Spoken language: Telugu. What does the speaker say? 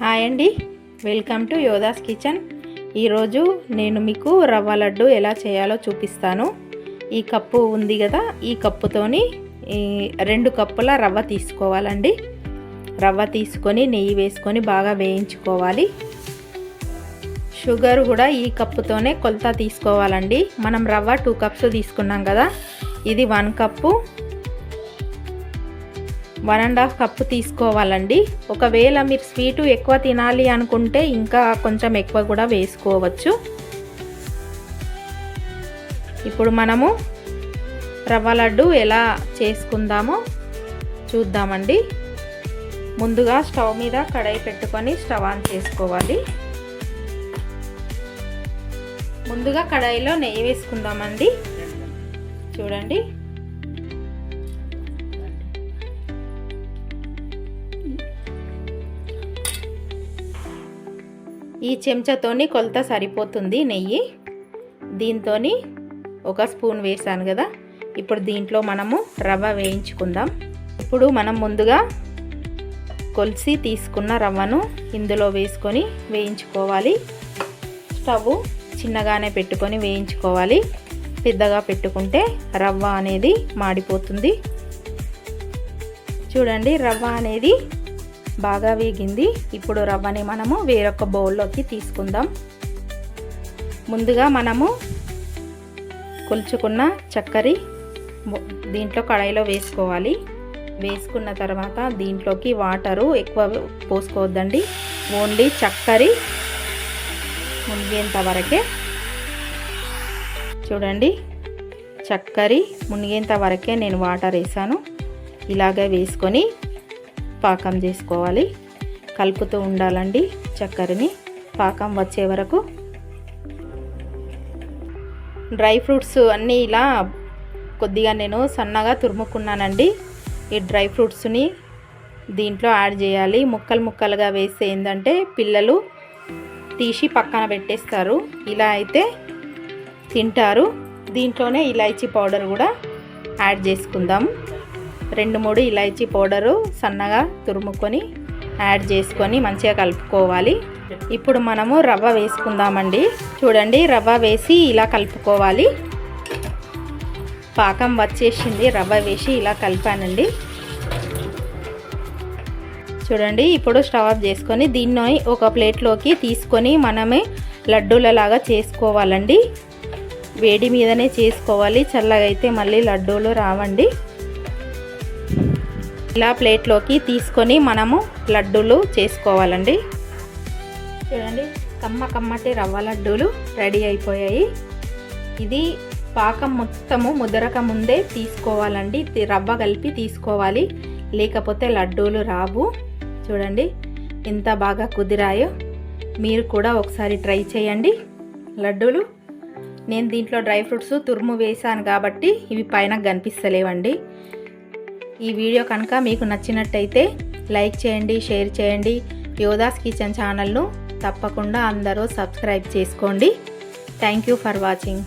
హాయ్ అండి. Welcome to Yodha's kitchen. ఈరోజు నేను మీకు రవ్వ లడ్డు ఎలా చేయాలో చూపిస్తాను. ఈ కప్పు ఉంది కదా ఈ కప్పుతోని ఈ రెండు కప్పుల రవ్వ తీసుకోవాలండి. రవ్వ తీసుకొని నెయ్యి వేసుకొని బాగా వేయించుకోవాలి. షుగర్ కూడా ఈ కప్పుతోనే కొలత తీసుకోవాలండి. మనం రవ్వ టూ కప్స్ తీసుకున్నాం కదా ఇది one cup. One and half cup తీసుకోవాలండి. ఒకవేళ మీరు స్వీటు ఎక్కువ తినాలి అనుకుంటే ఇంకా కొంచెం ఎక్కువ కూడా వేసుకోవచ్చు. ఇప్పుడు మనము రవ్వ లడ్డు ఎలా చేసుకుందామో చూద్దామండి. ముందుగా స్టవ్ మీద కడాయి పెట్టుకొని స్టవ్ ఆన్ చేసుకోవాలి. ముందుగా కడాయిలో నెయ్యి వేసుకుందామండి. చూడండి. ఈ చెంచాతోని కొలత సరిపోతుంది నెయ్యి. దీంతో ఒక స్పూన్ వేసాను కదా. ఇప్పుడు దీంట్లో మనము రవ్వ వేయించుకుందాం. ఇప్పుడు మనం ముందుగా కొలిసి తీసుకున్న రవ్వను ఇందులో వేసుకొని వేయించుకోవాలి. స్టవ్ చిన్నగానే పెట్టుకొని వేయించుకోవాలి. పెద్దగా పెట్టుకుంటే రవ్వ అనేది మాడిపోతుంది. చూడండి రవ్వ అనేది బాగా వేగింది. ఇప్పుడు రవ్వని మనము వేరొక బౌల్లోకి తీసుకుందాం. ముందుగా మనము కొలుచుకున్న చక్కెర దీంట్లో కడాయిలో వేసుకోవాలి. వేసుకున్న తర్వాత దీంట్లోకి వాటరు ఎక్కువ పోసుకోవద్దండి. ఓన్లీ చక్కెర మునిగేంత వరకే. చూడండి. చక్కెర మునిగేంత వరకే నేను వాటర్ వేసాను. ఇలాగే వేసుకొని పాకం చేసుకోవాలి. కలుపుతూ ఉండాలండి చక్కెరని. పాకం వచ్చే వరకు డ్రై ఫ్రూట్స్ అన్నీ ఇలా కొద్దిగా నేను సన్నగా తురుముకున్నానండి. ఈ డ్రై ఫ్రూట్స్ని దీంట్లో యాడ్ చేయాలి. ముక్కలు ముక్కలుగా వేస్తే ఏంటంటే పిల్లలు తీసి పక్కన పెట్టేస్తారు. ఇలా అయితే తింటారు. దీంట్లోనే ఇలాచీ పౌడర్ కూడా యాడ్ చేసుకుందాం. రెండు మూడు ఇలాచీ పౌడరు సన్నగా తురుముకొని యాడ్ చేసుకొని మంచిగా కలుపుకోవాలి. ఇప్పుడు మనము రవ్వ వేసుకుందామండి. చూడండి రవ్వ వేసి ఇలా కలుపుకోవాలి. పాకం వచ్చేసింది రవ్వ వేసి ఇలా కలిపానండి. చూడండి ఇప్పుడు స్టవ్ ఆఫ్ చేసుకొని దీన్ని ఒక ప్లేట్లోకి తీసుకొని మనమే లడ్డూలలాగా చేసుకోవాలండి. వేడి మీదనే చేసుకోవాలి చల్లగా అయితే మళ్ళీ లడ్డూలు రావండి. ఇలా ప్లేట్లోకి తీసుకొని మనము లడ్డూలు చేసుకోవాలండి. చూడండి కమ్మ కమ్మటి రవ్వ లడ్డూలు రెడీ అయిపోయాయి. ఇది పాకం మొత్తము ముదరక ముందే తీసుకోవాలండి. రవ్వ కలిపి తీసుకోవాలి. లేకపోతే లడ్డూలు రావు. చూడండి ఎంత బాగా కుదిరాయో. మీరు కూడా ఒకసారి ట్రై చేయండి లడ్డూలు. నేను దీంట్లో డ్రై ఫ్రూట్స్ తురుము వేసాను కాబట్టి ఇవి పైన కనిపిస్తలేవండి. ఈ వీడియో కనుక మీకు నచ్చినట్టయితే లైక్ చేయండి షేర్ చేయండి. యోదాస్ కిచెన్ ఛానల్ను తప్పకుండా అందరూ సబ్స్క్రైబ్ చేసుకోండి. Thank you for watching